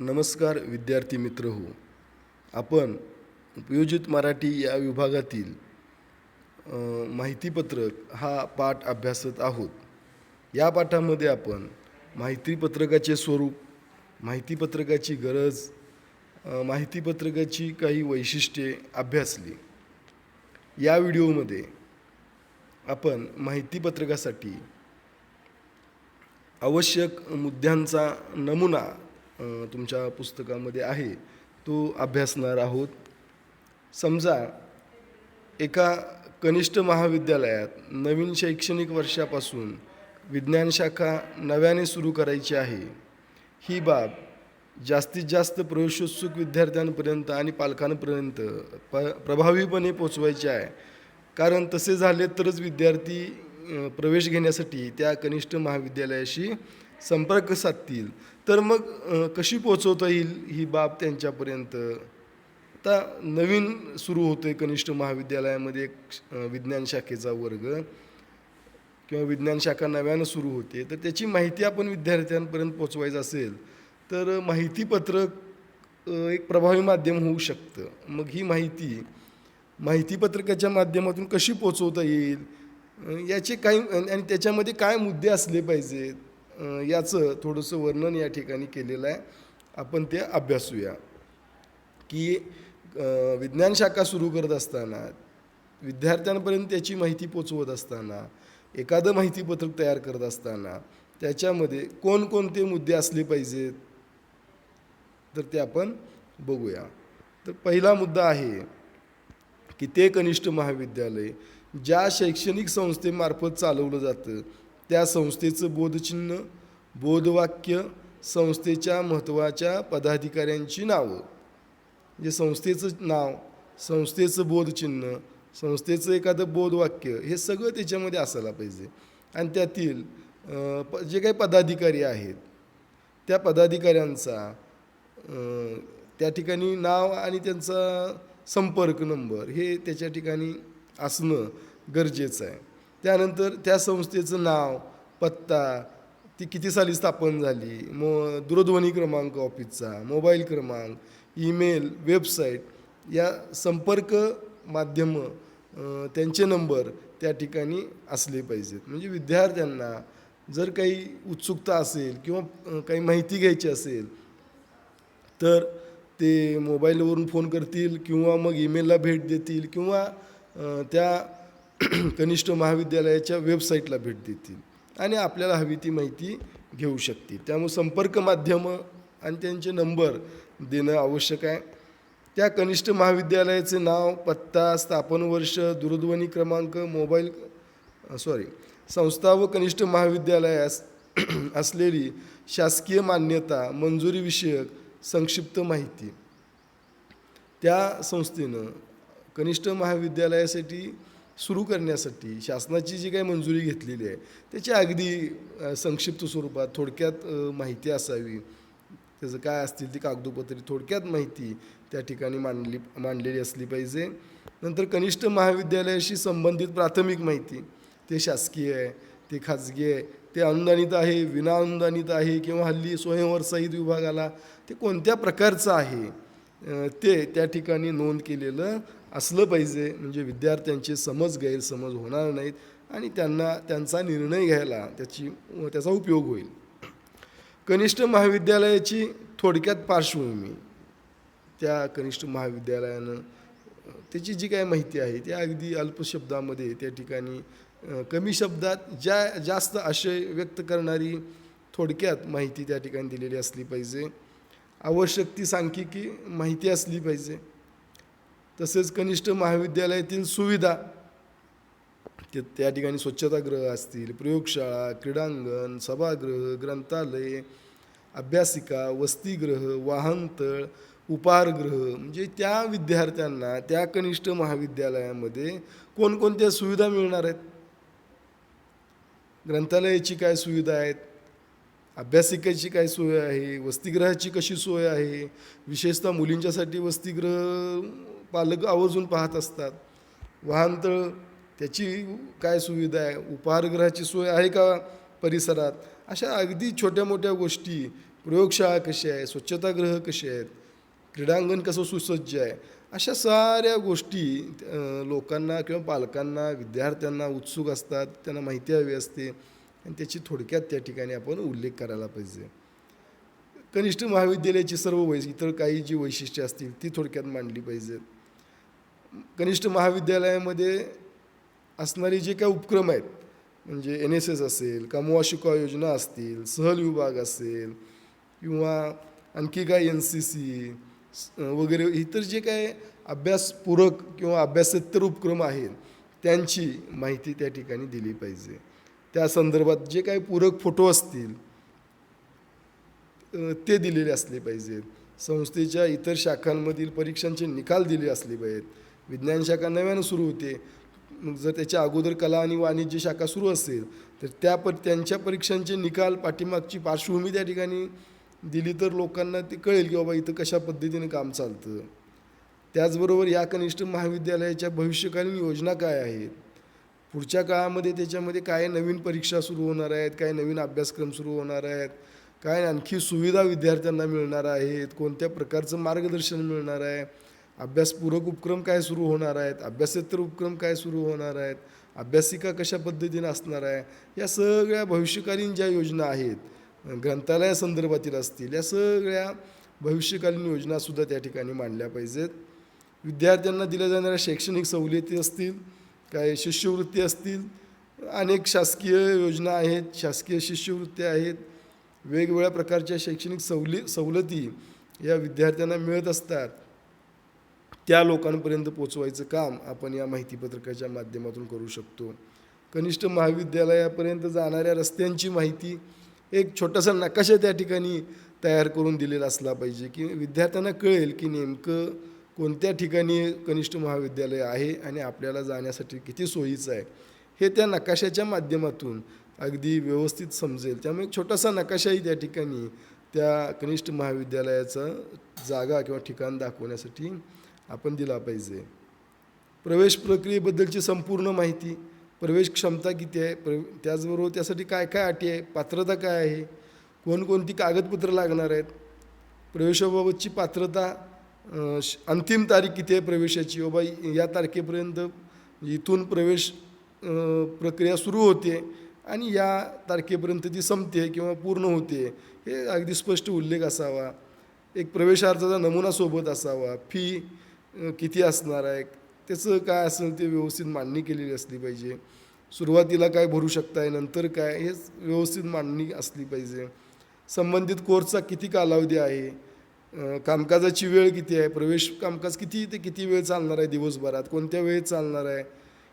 नमस्कार विद्यार्थी मित्र हो. आपण उपयोजित मराठी या विभागातील माहितीपत्रक हा पाठ अभ्यासत आहोत. या पाठामध्ये आपण माहितीपत्रकाचे स्वरूप माहितीपत्रकाची गरज माहितीपत्रकाची काही वैशिष्ट्ये अभ्यासली. या व्हिडिओमध्ये आपण माहितीपत्रकासाठी आवश्यक मुद्द्यांचा नमुना तुमच्या पुस्तकामध्ये आहे. तो अभ्यासणार आहोत. समजा एका कनिष्ठ महाविद्यालयात नवीन शैक्षणिक वर्षापासून विज्ञान शाखा नव्याने सुरू करायची आहे. ही बाब जास्तीत जास्त प्रवेशोत्सुक विद्यार्थ्यांपर्यंत आणि पालकांपर्यंत प प्रभावीपणे पोचवायची आहे. कारण तसे झाले तरच विद्यार्थी प्रवेश घेण्यासाठी त्या कनिष्ठ महाविद्यालयाशी संपर्क साधतील. तर मग कशी पोचवता येईल ही बाब त्यांच्यापर्यंत? आता नवीन सुरू होतो आहे कनिष्ठ महाविद्यालयामध्ये एक विज्ञान शाखेचा वर्ग किंवा विज्ञान शाखा नव्यानं सुरू होते. तर त्याची माहिती आपण विद्यार्थ्यांपर्यंत पोचवायचं असेल तर माहितीपत्रक एक प्रभावी माध्यम होऊ शकतं. मग ही माहिती माहितीपत्रकाच्या माध्यमातून कशी पोचवता येईल? याचे काही आणि त्याच्यामध्ये काय मुद्दे असले पाहिजेत? याचं थोडंसं वर्णन या ठिकाणी केलेलं आहे. आपण ते अभ्यासूया. की विज्ञान शाखा सुरू करत असताना विद्यार्थ्यांपर्यंत त्याची माहिती पोचवत असताना एखादं माहितीपत्रक तयार करत असताना त्याच्यामध्ये कोणकोणते मुद्दे असले पाहिजेत? तर ते आपण बघूया. तर पहिला मुद्दा आहे की ते कनिष्ठ महाविद्यालय ज्या शैक्षणिक संस्थेमार्फत चालवलं जातं त्या संस्थेचं बोधचिन्ह बोधवाक्य संस्थेच्या महत्त्वाच्या पदाधिकाऱ्यांची नावं. म्हणजे संस्थेचं नाव संस्थेचं बोधचिन्ह संस्थेचं एखादं बोधवाक्य हे सगळं त्याच्यामध्ये असायला पाहिजे. आणि त्यातील प जे काही पदाधिकारी आहेत त्या पदाधिकाऱ्यांचा त्या ठिकाणी नाव आणि त्यांचा संपर्क नंबर हे त्याच्या ठिकाणी असणं गरजेचं आहे. त्यानंतर त्या संस्थेचं नाव पत्ता ती किती साली स्थापन झाली? मो दूरध्वनी क्रमांक ऑफिसचा मोबाईल क्रमांक ईमेल वेबसाईट या संपर्क माध्यमं त्यांचे नंबर त्या ठिकाणी असले पाहिजेत. म्हणजे विद्यार्थ्यांना जर काही उत्सुकता असेल किंवा काही माहिती घ्यायची असेल तर ते मोबाईलवरून फोन करतील किंवा मग ईमेलला भेट देतील किंवा त्या कनिष्ठ महाविद्यालयाच्या वेबसाईटला भेट देतील. आणि आपल्याला हवी ती माहिती घेऊ शकतील. त्यामुळे संपर्क माध्यमं आणि त्यांचे नंबर देणं आवश्यक आहे. त्या कनिष्ठ महाविद्यालयाचे नाव पत्ता स्थापन वर्ष दूरध्वनी क्रमांक मोबाईल सॉरी संस्था व कनिष्ठ महाविद्यालयास असलेली शासकीय मान्यता मंजुरीविषयक संक्षिप्त माहिती. त्या संस्थेनं कनिष्ठ महाविद्यालयासाठी सुरू करण्यासाठी शासनाची जी काही मंजुरी घेतलेली आहे त्याची अगदी संक्षिप्त स्वरूपात थोडक्यात माहिती असावी. त्याचं काय असतील ती कागदोपत्री थोडक्यात माहिती त्या ठिकाणी मांडली मांडलेली असली पाहिजे. नंतर कनिष्ठ महाविद्यालयाशी संबंधित प्राथमिक माहिती ते शासकीय आहे ते खाजगी आहे ते अनुदानित आहे विनाअनुदानित आहे किंवा हल्ली स्वयंवर सहित विभागाला ते कोणत्या प्रकारचं आहे ते त्या ठिकाणी नोंद केलेलं असलं पाहिजे. म्हणजे विद्यार्थ्यांचे समज गैरसमज होणार नाहीत आणि त्यांना त्यांचा निर्णय घ्यायला त्याची त्याचा उपयोग होईल. कनिष्ठ महाविद्यालयाची थोडक्यात पार्श्वभूमी. त्या कनिष्ठ महाविद्यालयानं त्याची जी काय माहिती आहे त्या अगदी अल्प शब्दामध्ये त्या ठिकाणी कमी शब्दात ज्या जास्त आशय व्यक्त करणारी थोडक्यात माहिती त्या ठिकाणी दिलेली असली पाहिजे. आवश्यक ती सांख्यिकी माहिती असली पाहिजे. तसेच कनिष्ठ महाविद्यालयातील सुविधा ते त्या ठिकाणी स्वच्छतागृह असतील प्रयोगशाळा क्रीडांगण सभागृह ग्रंथालय अभ्यासिका वसतिगृह वाहनतळ उपहारगृह म्हणजे त्या विद्यार्थ्यांना त्या कनिष्ठ महाविद्यालयामध्ये कोणकोणत्या सुविधा मिळणार आहेत? ग्रंथालयाची काय सुविधा आहेत? अभ्यासिकेची काय सोय आहे? वसतिगृहाची कशी सोय आहे? विशेषतः मुलींच्यासाठी वसतिगृह पालक आवर्जून पाहत असतात. वाहनतळ त्याची काय सुविधा आहे? उपहारगृहाची सोय आहे का परिसरात? अशा अगदी छोट्या मोठ्या गोष्टी प्रयोगशाळा कशी आहे? स्वच्छतागृह कसे आहेत? क्रीडांगण कसं सुसज्ज आहे? अशा साऱ्या गोष्टी लोकांना किंवा पालकांना विद्यार्थ्यांना उत्सुक असतात त्यांना माहिती हवी असते. आणि त्याची थोडक्यात त्या ठिकाणी आपण उल्लेख करायला पाहिजे. कनिष्ठ महाविद्यालयाची सर्व वै इतर काही जी वैशिष्ट्ये असतील ती थोडक्यात मांडली पाहिजेत. कनिष्ठ महाविद्यालयामध्ये असणारे जे काही उपक्रम आहेत म्हणजे एन एस एस असेल कामवा शिकवा योजना असतील सहल विभाग असेल किंवा आणखी काय एन सी सी वगैरे इतर जे काय अभ्यासपूरक किंवा अभ्यासेतर उपक्रम आहेत त्यांची माहिती त्या ठिकाणी दिली पाहिजे. त्या संदर्भात जे काही पूरक फोटो असतील ते दिलेले असले पाहिजेत. संस्थेच्या इतर शाखांमधील परीक्षांचे निकाल दिले असले पाहिजेत. विज्ञान शाखा नव्यानं सुरू होते. मग जर त्याच्या अगोदर कला आणि वाणिज्य शाखा सुरू असेल तर त्या पर त्यांच्या परीक्षांचे निकाल पाठीमागची पार्श्वभूमी त्या ठिकाणी दिली तर लोकांना ते कळेल की बाबा इथं कशा पद्धतीने काम चालतं. त्याचबरोबर या कनिष्ठ महाविद्यालयाच्या भविष्यकालीन योजना काय आहेत? पुढच्या काळामध्ये त्याच्यामध्ये काय नवीन परीक्षा सुरू होणार आहेत? काय नवीन अभ्यासक्रम सुरू होणार आहेत? काय आणखी सुविधा विद्यार्थ्यांना मिळणार आहेत? कोणत्या प्रकारचं मार्गदर्शन मिळणार आहे? अभ्यासपूरक उपक्रम काय सुरू होणार आहेत? अभ्यासेतर उपक्रम काय सुरू होणार आहेत? अभ्यासिका कशा पद्धतीने असणार आहे? या सगळ्या भविष्यकालीन ज्या योजना आहेत ग्रंथालयासंदर्भातील असतील या सगळ्या भविष्यकालीन योजनासुद्धा त्या ठिकाणी मांडल्या पाहिजेत. विद्यार्थ्यांना दिल्या जाणाऱ्या शैक्षणिक सवलती असतील काय शिष्यवृत्ती असतील अनेक शासकीय योजना आहेत शासकीय शिष्यवृत्त्या आहेत वेगवेगळ्या प्रकारच्या शैक्षणिक सवली सवलती या विद्यार्थ्यांना मिळत असतात. त्या लोकांपर्यंत पोचवायचं काम आपण या माहितीपत्रकाच्या माध्यमातून करू शकतो. कनिष्ठ महाविद्यालयापर्यंत जाणाऱ्या रस्त्यांची माहिती एक छोटासा नकाशा त्या ठिकाणी तयार करून दिलेला असला पाहिजे की विद्यार्थ्यांना कळेल की नेमकं कोणत्या ठिकाणी कनिष्ठ महाविद्यालय आहे आणि आपल्याला जाण्यासाठी किती सोयीचं आहे. हे त्या नकाशाच्या माध्यमातून अगदी व्यवस्थित समजेल. त्यामुळे छोटासा नकाशाही त्या ठिकाणी त्या कनिष्ठ महाविद्यालयाचा जागा किंवा ठिकाण दाखवण्यासाठी आपण दिला पाहिजे. प्रवेश प्रक्रियेबद्दलची संपूर्ण माहिती प्रवेश क्षमता किती आहे प्र त्याचबरोबर त्यासाठी काय काय अटी आहे पात्रता काय आहे कोणकोणती कागदपत्रं लागणार आहेत प्रवेशाबाबतची पात्रता श- अंतिम तारीख किती आहे प्रवेशाची बाबा या तारखेपर्यंत इथून प्रवेश प्रक्रिया सुरू होते आणि या तारखेपर्यंत ती संपते किंवा पूर्ण होते हे अगदी स्पष्ट उल्लेख असावा. एक प्रवेशार्थाचा नमुना सोबत असावा फी किती असणार आहे? त्याचं काय असेल ते व्यवस्थित मांडणी केलेली असली पाहिजे. सुरुवातीला काय भरू शकताय नंतर काय? हे व्यवस्थित मांडणी असली पाहिजे. संबंधित कोर्सचा किती कालावधी आहे? कामकाजाची वेळ किती आहे? प्रवेश कामकाज किती ते किती वेळ चालणार आहे दिवसभरात? कोणत्या वेळेत चालणार आहे?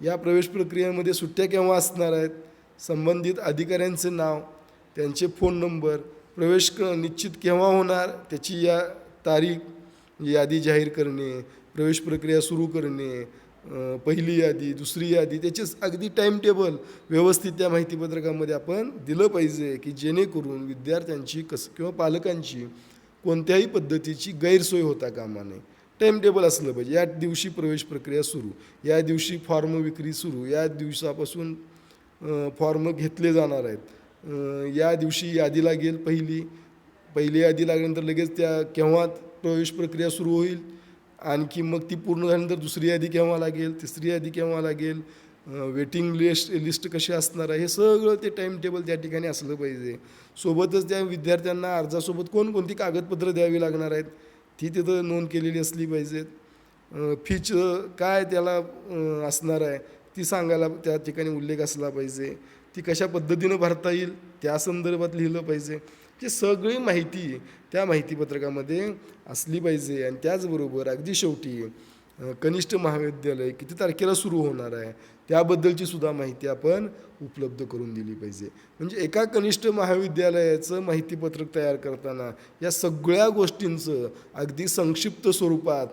या प्रवेश प्रक्रियेमध्ये सुट्ट्या केव्हा असणार आहेत? संबंधित अधिकाऱ्यांचे नाव त्यांचे फोन नंबर प्रवेश क निश्चित केव्हा होणार? त्याची या तारीख यादी जाहीर करणे प्रवेश प्रक्रिया सुरू करणे पहिली यादी दुसरी यादी त्याचेच अगदी टाईम टेबल व्यवस्थित त्या माहितीपत्रकामध्ये आपण दिलं पाहिजे की जेणेकरून विद्यार्थ्यांची कसं किंवा पालकांची कोणत्याही पद्धतीची गैरसोय होता कामा नये. टाईम टेबल असलं पाहिजे. या दिवशी प्रवेश प्रक्रिया सुरू या दिवशी फॉर्म विक्री सुरू या दिवसापासून फॉर्म घेतले जाणार आहेत. या दिवशी यादी लागेल पहिली पहिली यादी लागल्यानंतर लगेच त्या केव्हा प्रवेश प्रक्रिया सुरू होईल? आणखी मग ती पूर्ण झाल्यानंतर दुसरी यादी केव्हा लागेल तिसरी यादी केव्हा लागेल वेटिंग लिस्ट लिस्ट कशी असणार आहे हे सगळं ते टाईम टेबल त्या ठिकाणी असलं पाहिजे. सोबतच त्या विद्यार्थ्यांना अर्जासोबत कोणकोणती कागदपत्रं द्यावी लागणार आहेत ती तिथं नोंद केलेली असली पाहिजेत. फीच काय त्याला असणार आहे ती सांगायला त्या ठिकाणी उल्लेख असला पाहिजे. ती कशा पद्धतीनं भरता येईल त्या संदर्भात लिहिलं पाहिजे. जी सगळी माहिती त्या माहितीपत्रकामध्ये असली पाहिजे. आणि त्याचबरोबर अगदी शेवटी कनिष्ठ महाविद्यालय किती तारखेला सुरू होणार आहे त्याबद्दलची सुद्धा माहिती आपण उपलब्ध करून दिली पाहिजे. म्हणजे एका कनिष्ठ महाविद्यालयाचं माहितीपत्रक तयार करताना या सगळ्या गोष्टींचं अगदी संक्षिप्त स्वरूपात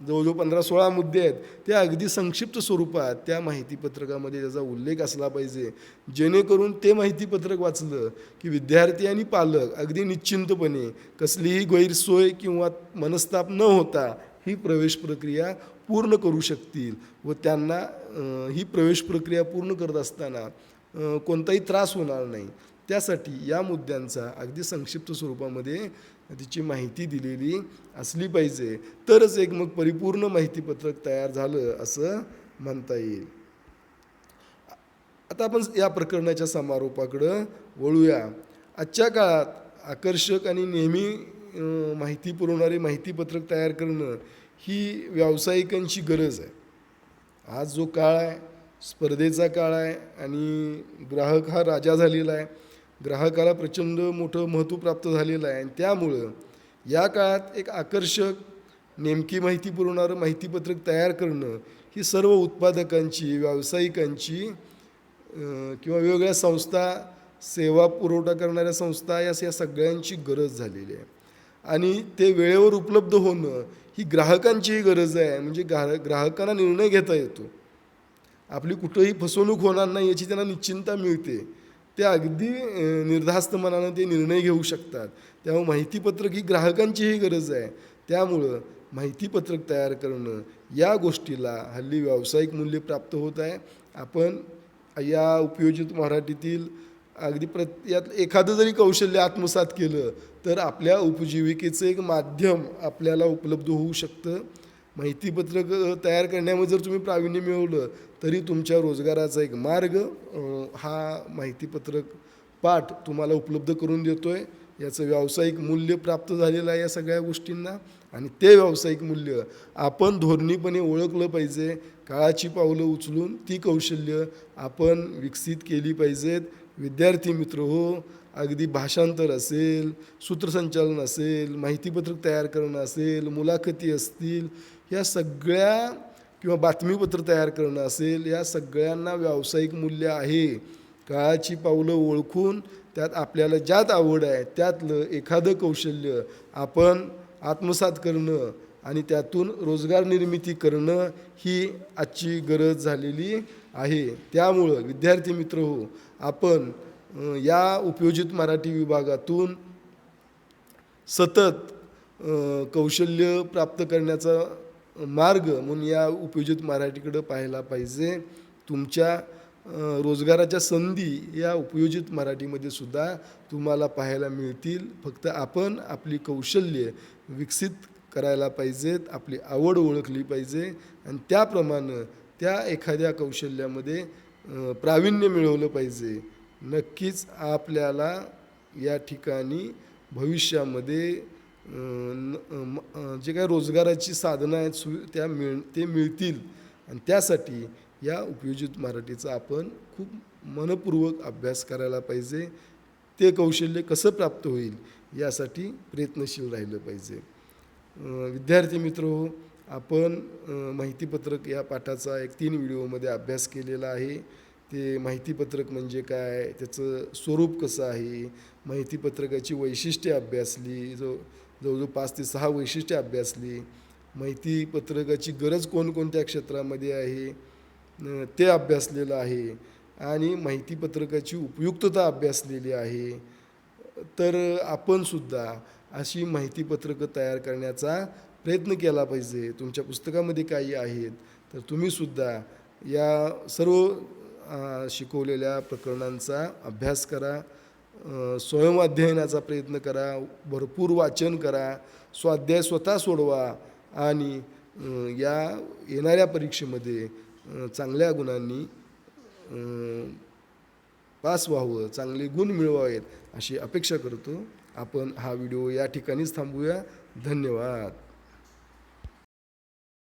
जवळजवळ पंधरा सोळा मुद्दे आहेत ते अगदी संक्षिप्त स्वरूपात त्या माहितीपत्रकामध्ये त्याचा उल्लेख असला पाहिजे. जेणेकरून ते माहितीपत्रक वाचलं की विद्यार्थी आणि पालक अगदी निश्चिंतपणे कसलीही गैरसोय किंवा मनस्ताप न होता ही प्रवेश प्रक्रिया पूर्ण करू शकतील व त्यांना ही प्रवेश प्रक्रिया पूर्ण करत असताना कोणताही त्रास होणार नाही. त्यासाठी या मुद्द्यांचा अगदी संक्षिप्त स्वरूपामध्ये तिची माहिती दिलेली असली पाहिजे. तरच एक मग परिपूर्ण माहितीपत्रक तयार झालं असं म्हणता येईल. आता आपण या प्रकरणाच्या समारोपाकडं वळूया. आजच्या काळात आकर्षक आणि नेहमी माहिती पुरवणारे माहितीपत्रक तयार करणं ही व्यावसायिकांची गरज आहे. आज जो काळ आहे स्पर्धेचा काळ आहे आणि ग्राहक हा राजा झालेला आहे. ग्राहकाला प्रचंड मोठं महत्त्व प्राप्त झालेलं आहे. आणि त्यामुळं या काळात एक आकर्षक नेमकी माहिती पुरवणारं माहितीपत्रक तयार करणं ही सर्व उत्पादकांची व्यावसायिकांची किंवा वेगवेगळ्या संस्था सेवा पुरवठा करणाऱ्या संस्था या या सगळ्यांची गरज झालेली आहे. आणि ते वेळेवर उपलब्ध होणं ही ग्राहकांचीही गरज आहे. म्हणजे ग्राह ग्राहकांना निर्णय घेता येतो. आपली कुठंही फसवणूक होणार नाही याची त्यांना निश्चिंता मिळते. ते अगदी निर्धास्त मनानं ते निर्णय घेऊ शकतात. त्यामुळे माहितीपत्रक ही ग्राहकांचीही गरज आहे. त्यामुळं माहितीपत्रक तयार करणं या गोष्टीला हल्ली व्यावसायिक मूल्य प्राप्त होत आहे. आपण या उपयोजित मराठीतील अगदी प्रत यात एखादं जरी कौशल्य आत्मसात केलं तर आपल्या उपजीविकेचं एक माध्यम आपल्याला उपलब्ध होऊ शकतं. माहितीपत्रक तयार करण्यामध्ये जर तुम्ही प्रावीण्य मिळवलं तरी तुमच्या रोजगाराचा एक मार्ग हा माहितीपत्रक पाठ तुम्हाला उपलब्ध करून देतो आहे याचं व्यावसायिक मूल्य प्राप्त झालेलं आहे या सगळ्या गोष्टींना. आणि ते व्यावसायिक मूल्य आपण धोरणीपणे ओळखलं पाहिजे. काळाची पावलं उचलून ती कौशल्य आपण विकसित केली पाहिजेत. विद्यार्थी मित्र हो अगदी भाषांतर असेल सूत्रसंचालन असेल माहितीपत्रक तयार करणं असेल मुलाखती असतील या सगळ्या किंवा बातमीपत्र तयार करणं असेल या सगळ्यांना व्यावसायिक मूल्य आहे. काळाची पावलं ओळखून त्यात आपल्याला ज्यात आवड आहे त्यातलं एखादं कौशल्य आपण आत्मसात करणं आणि त्यातून रोजगार निर्मिती करणं ही आजची गरज झालेली आहे. त्यामुळं विद्यार्थी मित्र हो आपण या उपयोजित मराठी विभागातून सतत कौशल्य प्राप्त करण्याचा मार्ग म्हणून या उपयोजित मराठीकडं पाहायला पाहिजे. तुमच्या रोजगाराच्या संधी या उपयोजित मराठीमध्ये सुद्धा तुम्हाला पाहायला मिळतील. फक्त आपण आपली कौशल्य विकसित करायला पाहिजेत आपली आवड ओळखली पाहिजे आणि त्याप्रमाणे त्या एखाद्या कौशल्यामध्ये प्रावीण्य मिळवलं पाहिजे. नक्कीच आपल्याला या ठिकाणी भविष्यामध्ये जे काही रोजगाराची साधनं आहेत सु त्या मिळ ते मिळतील. आणि त्यासाठी या उपयोजित मराठीचा आपण खूप मनपूर्वक अभ्यास करायला पाहिजे. ते कौशल्य कसं प्राप्त होईल यासाठी प्रयत्नशील राहिलं पाहिजे. विद्यार्थी मित्र हो आपण माहितीपत्रक या पाठाचा एक तीन व्हिडिओमध्ये अभ्यास केलेला आहे. ते माहितीपत्रक म्हणजे काय त्याचं स्वरूप कसं आहे माहितीपत्रकाची वैशिष्ट्ये अभ्यासली जो जवळजवळ पाच ते सहा वैशिष्ट्ये अभ्यासली. माहिती पत्रकाची गरज कोणकोणत्या क्षेत्रामध्ये आहे? ते अभ्यासलेलं आहे. आणि माहितीपत्रकाची उपयुक्तता अभ्यासलेली आहे. तर आपणसुद्धा अशी अशी माहितीपत्रकं तयार करण्याचा प्रयत्न केला पाहिजे. तुमच्या पुस्तकामध्ये काही आहेत. तर तुम्हीसुद्धा या सर्व शिकवलेल्या प्रकरणांचा अभ्यास करा. स्वयंअध्ययनाचा प्रयत्न करा भरपूर वाचन करा स्वाध्याय स्वतः सोडवा आणि या येणाऱ्या परीक्षेमध्ये चांगल्या गुणांनी पास व्हावं चांगले गुण मिळवावेत अशी अपेक्षा करतो. आपण हा व्हिडिओ या ठिकाणीच थांबूया. धन्यवाद.